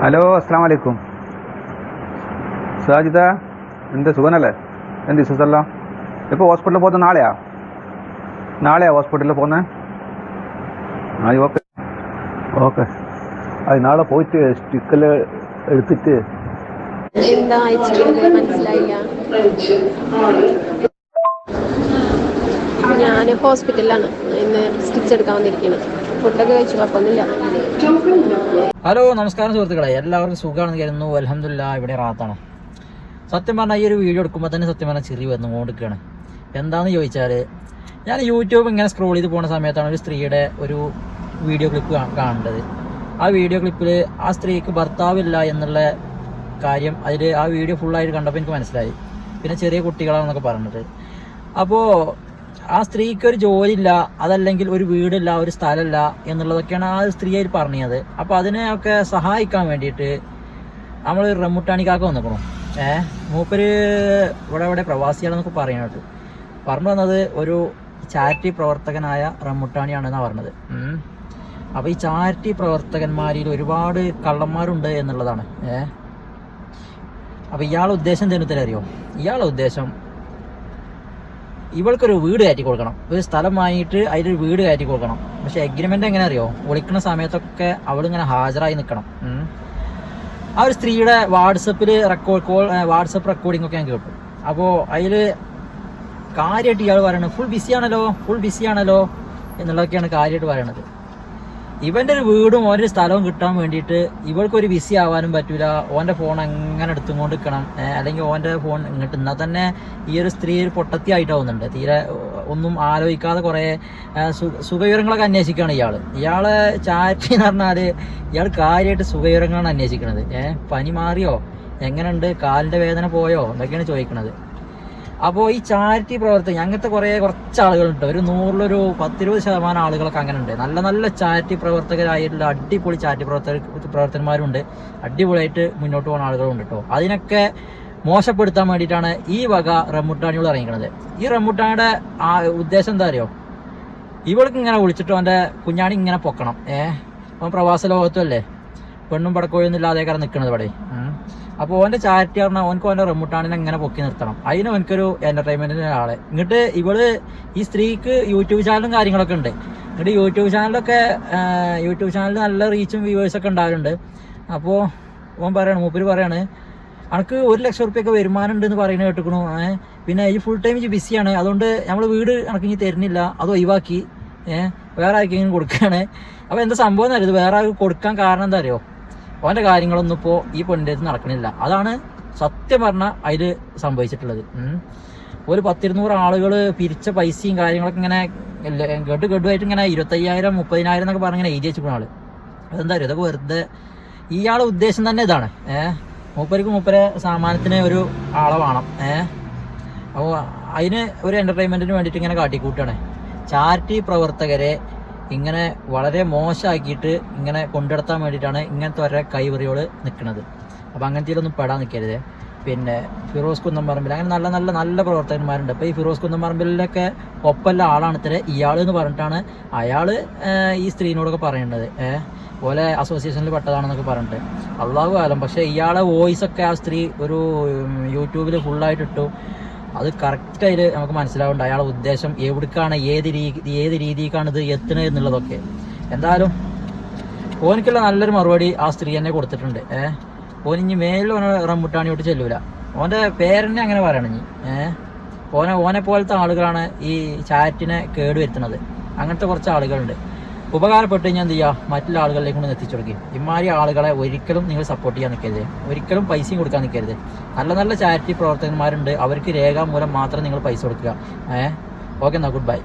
Hello അസ്സാം വലൈക്കും സാജിത എന്ത് സുഖനല്ലേ എന്ത് വിശ്വസല്ല ഇപ്പോൾ ഹോസ്പിറ്റലിൽ പോകുന്നത് നാളെയാ? നാളെയാ ഹോസ്പിറ്റലിൽ പോകുന്നത് ആ ഓക്കെ ഓക്കെ അത് നാളെ പോയിട്ട് സ്റ്റിക്കൽ എടുത്തിട്ട് എന്താ മനസ്സിലായില്ല. ഞാൻ ഹോസ്പിറ്റലിലാണ് ഇന്ന് സ്റ്റിച്ച് എടുക്കാൻ വന്നിരിക്കുന്നത് ഫുഡൊക്കെ കഴിച്ചു കുഴപ്പമൊന്നുമില്ല. ഹലോ നമസ്കാരം സുഹൃത്തുക്കളെ. എല്ലാവർക്കും സുഖമാണെന്ന് കരുതുന്നു. അലഹമില്ല ഇവിടെ റാത്താണ്. സത്യം പറഞ്ഞാൽ ഈ ഒരു വീഡിയോ എടുക്കുമ്പോൾ തന്നെ സത്യം പറഞ്ഞാൽ ചെറിയ വന്നു കൊണ്ടിരിക്കുകയാണ് എന്താണെന്ന് ചോദിച്ചാൽ ഞാൻ യൂട്യൂബ് ഇങ്ങനെ സ്ക്രോൾ ചെയ്ത് പോകുന്ന സമയത്താണ് ഒരു സ്ത്രീയുടെ ഒരു വീഡിയോ ക്ലിപ്പ് കാണേണ്ടത്. ആ വീഡിയോ ക്ലിപ്പിൽ ആ സ്ത്രീക്ക് ഭർത്താവില്ല എന്നുള്ള കാര്യം അതിൽ ആ വീഡിയോ ഫുള്ളായിട്ട് കണ്ടപ്പോൾ എനിക്ക് മനസ്സിലായി. പിന്നെ ചെറിയ കുട്ടികളാണെന്നൊക്കെ പറഞ്ഞിട്ട്. അപ്പോൾ ആ സ്ത്രീക്ക് ഒരു ജോലിയില്ല അതല്ലെങ്കിൽ ഒരു വീടില്ല ഒരു സ്ഥലമില്ല എന്നുള്ളതൊക്കെയാണ് ആ സ്ത്രീ ആയിട്ട് പറഞ്ഞത്. അപ്പോൾ അതിനെയൊക്കെ സഹായിക്കാൻ വേണ്ടിയിട്ട് നമ്മൾ റമ്മുട്ടാണിക്കാക്ക വന്നിക്കണം. ഏ മൂപ്പര് ഇവിടെ ഇവിടെ പ്രവാസികളെന്നൊക്കെ പറയാനായിട്ട് പറഞ്ഞു വന്നത് ഒരു ചാരിറ്റി പ്രവർത്തകനായ റമ്മുട്ടാണിയാണെന്നാണ് പറഞ്ഞത്. അപ്പോൾ ഈ ചാരിറ്റി പ്രവർത്തകന്മാരിൽ ഒരുപാട് കള്ളന്മാരുണ്ട് എന്നുള്ളതാണ്. ഏ. അപ്പോൾ ഇയാളുടെ ഉദ്ദേശം തന്നെ അറിയോ? ഇയാളുടെ ഉദ്ദേശം ഇവൾക്കൊരു വീട് കയറ്റി കൊടുക്കണം. ഒരു സ്ഥലം വാങ്ങിയിട്ട് അതിലൊരു വീട് കയറ്റി കൊടുക്കണം. പക്ഷെ എഗ്രിമെന്റ് എങ്ങനെ അറിയോ വിളിക്കുന്ന സമയത്തൊക്കെ അവളിങ്ങനെ ഹാജരായി നിൽക്കണം ആ ഒരു സ്ത്രീയുടെ വാട്സപ്പിൽ റെക്കോർഡ് കോൾ വാട്സപ്പ് റെക്കോർഡിംഗ് ഒക്കെ ഞാൻ കേട്ടു. അപ്പോൾ അതിൽ കാര്യമായിട്ട് ഇയാൾ പറയണത് ഫുൾ ബിസിയാണല്ലോ ഫുൾ ബിസിയാണല്ലോ എന്നുള്ളതൊക്കെയാണ് കാര്യമായിട്ട് പറയണത്. ഇവന്റെ ഒരു വീടും ഓന്റെ സ്ഥലവും കിട്ടാൻ വേണ്ടിയിട്ട് ഇവൾക്കൊരു ബിസി ആവാനും പറ്റൂല. ഓന്റെ ഫോൺ അങ്ങനെ എടുത്തുകൊണ്ട് നിൽക്കണം അല്ലെങ്കിൽ ഓന്റെ ഫോൺ ഇങ്ങോട്ട് എന്നാൽ തന്നെ ഈ ഒരു സ്ത്രീ ഒരു പൊട്ടത്തി ആയിട്ടാവുന്നുണ്ട്. തീരെ ഒന്നും ആലോചിക്കാതെ കുറേ സുഖവിവരങ്ങളൊക്കെ അന്വേഷിക്കുകയാണ് ഇയാൾ ഇയാളെ ചാറ്റി എന്ന് പറഞ്ഞാൽ ഇയാൾ കാര്യമായിട്ട് സുഖവിവരങ്ങളാണ് അന്വേഷിക്കുന്നത് ഏഹ് പനി മാറിയോ? എങ്ങനെയുണ്ട്? കാലിന്റെ വേദന പോയോ? എന്നൊക്കെയാണ് ചോദിക്കുന്നത് അപ്പോൾ ഈ ചാരിറ്റി പ്രവർത്തനം അങ്ങനത്തെ കുറേ കുറച്ച് ആളുകളുണ്ട്. ഒരു നൂറിലൊരു പത്തിരുപത് ശതമാനം ആളുകളൊക്കെ അങ്ങനെ ഉണ്ട് നല്ല നല്ല ചാരിറ്റി പ്രവർത്തകരായിട്ടുള്ള അടിപൊളി ചാരിറ്റി പ്രവർത്തക പ്രവർത്തകന്മാരുണ്ട്. അടിപൊളിയായിട്ട് മുന്നോട്ട് പോകുന്ന ആളുകളുണ്ട് കേട്ടോ അതിനൊക്കെ മോശപ്പെടുത്താൻ വേണ്ടിയിട്ടാണ് ഈ വക റമ്മുട്ടാണികൾ ഇറങ്ങിക്കുന്നത് ഈ റമ്മുട്ടാണിയുടെ ആ ഉദ്ദേശം എന്താ അറിയോ? ഇവൾക്ക് ഇങ്ങനെ വിളിച്ചിട്ട് അവന്റെ കുഞ്ഞാണി ഇങ്ങനെ പൊക്കണം. ഏഹ് അവൻ പ്രവാസ ലോകത്തും അല്ലേ? പെണ്ണും പടക്കോയൊന്നും ഇല്ലാതെ കാരണം നിൽക്കുന്നത് ഇവിടെ. അപ്പോൾ ഓന്റെ ചാരിറ്റി പറഞ്ഞാൽ ഓനക്ക് ഓന്റെ റെമുട്ടാണിനെ ഇങ്ങനെ പൊക്കി നിർത്തണം. അതിന് ഓനക്കൊരു എന്റർടൈൻമെന്റിന് ആളെ എന്നിട്ട് ഇവൾ ഈ സ്ത്രീക്ക് യൂട്യൂബ് ചാനലും കാര്യങ്ങളൊക്കെ ഉണ്ട്. എന്നിട്ട് യൂട്യൂബ് ചാനലൊക്കെ യൂട്യൂബ് ചാനലിൽ നല്ല റീച്ചും വ്യൂവേഴ്സൊക്കെ ഉണ്ടാവലുണ്ട്. അപ്പോ ഓൻ പറയാണ് മൂപ്പര് പറയാണ് അനക്ക് ഒരു ലക്ഷം റുപ്യൊക്കെ വരുമാനം ഉണ്ട് എന്ന് പറയുന്നത് കേട്ടുക്കണു. പിന്നെ ഈ ഫുൾ ടൈം ബിസിയാണ് അതുകൊണ്ട് നമ്മൾ വീട് അനക്ക് ഇനി തരുന്നില്ല. അത് ഒഴിവാക്കി. ഏഹ് വേറെ ആർക്കെങ്കിലും കൊടുക്കുകയാണ് അപ്പോൾ എന്താ സംഭവം എന്നറിയത് വേറെ ആൾക്ക് കൊടുക്കാൻ കാരണം എന്താ അറിയോ? ഓന്റെ കാര്യങ്ങളൊന്നും ഇപ്പോൾ ഈ പെണ്ണിന്റെ അടുത്ത് നടക്കണില്ല. അതാണ് സത്യം പറഞ്ഞാൽ അതിൽ സംഭവിച്ചിട്ടുള്ളത്. ഒരു പത്തിരുന്നൂറ് ആളുകൾ പിരിച്ച പൈസയും കാര്യങ്ങളൊക്കെ ഇങ്ങനെ ഗഡ് ഗഡു ഗഡുവായിട്ട് ഇങ്ങനെ ഇരുപത്തയ്യായിരം മുപ്പതിനായിരം എന്നൊക്കെ പറഞ്ഞ് ഇങ്ങനെ എഴുതി വെച്ചിരിക്കുന്ന ആൾ. അതെന്താ പറയുക ഇതൊക്കെ വെറുതെ ഇയാളെ ഉദ്ദേശം തന്നെ ഇതാണ്. ഏഹ് മൂപ്പർക്ക് മൂപ്പരെ സാമാനത്തിന് ഒരു ആളെ വേണം. ഏഹ് അപ്പോൾ അതിന് ഒരു എന്റർടൈൻമെന്റിന് വേണ്ടിയിട്ട് ഇങ്ങനെ കാട്ടിക്കൂട്ടാണ് ചാരിറ്റി പ്രവർത്തകരെ ഇങ്ങനെ വളരെ മോശമാക്കിയിട്ട് ഇങ്ങനെ കൊണ്ടുനടത്താൻ വേണ്ടിയിട്ടാണ് ഇങ്ങനത്തെ ഒരേ കൈവറിയോട് നിൽക്കുന്നത് അപ്പോൾ അങ്ങനത്തേലൊന്നും പെടാൻ നിൽക്കരുത് പിന്നെ ഫിറോസ് കുന്നംപറമ്പിൽ അങ്ങനെ നല്ല നല്ല നല്ല പ്രവർത്തകന്മാരുണ്ട്. അപ്പോൾ ഈ ഫിറോസ് കുന്നംപറമ്പിലൊക്കെ ഒപ്പല്ല ആളാണ് ഇത്ര ഇയാൾ എന്ന് പറഞ്ഞിട്ടാണ് അയാൾ ഈ സ്ത്രീനോടൊക്കെ പറയേണ്ടത് പോലെ അസോസിയേഷനിൽ പെട്ടതാണെന്നൊക്കെ പറഞ്ഞിട്ട്. അള്ളാഹു കാലം പക്ഷേ ഇയാളെ വോയിസ് ഒക്കെ ആ സ്ത്രീ ഒരു യൂട്യൂബിൽ ഫുള്ളായിട്ട് ഇട്ടു. അത് കറക്റ്റായിട്ട് നമുക്ക് മനസ്സിലാവുന്നുണ്ട്. അയാളെ ഉദ്ദേശം എവിടേക്കാണ് ഏത് രീതി ഏത് രീതിക്കാണ് ഇത് എത്തുന്നത് എന്നുള്ളതൊക്കെ. എന്തായാലും ഓനിക്കുള്ള നല്ലൊരു മറുപടി ആ സ്ത്രീ തന്നെ കൊടുത്തിട്ടുണ്ട്. ഏഹ് ഇനി മേലിൽ ഓനെ റംബുട്ടാണിയോട്ട് ചെല്ലൂല. ഓന്റെ പേരനെ അങ്ങനെ പറയണം ഇനി. ഏഹ് ഓനെ ഓനെ പോലത്തെ ആളുകളാണ് ഈ ചാറ്റിനെ കേടുവരുത്തുന്നത്. അങ്ങനത്തെ കുറച്ച് ആളുകളുണ്ട്. ഉപകാരപ്പെട്ട് ഞാൻ എന്ത് ചെയ്യുക മറ്റുള്ള ആളുകളിലേക്ക് കൊണ്ട് എത്തിച്ചു കൊടുക്കും ഇമാരി ആളുകളെ ഒരിക്കലും നിങ്ങൾ സപ്പോർട്ട് ചെയ്യാൻ നിൽക്കരുത്. ഒരിക്കലും പൈസയും കൊടുക്കാൻ നിൽക്കരുത്. നല്ല നല്ല ചാരിറ്റി പ്രവർത്തകന്മാരുണ്ട്. അവർക്ക് രേഖാമൂലം മാത്രം നിങ്ങൾ പൈസ കൊടുക്കുക. ഏഹ് ഓക്കെ എന്നാൽ ഗുഡ് ബൈ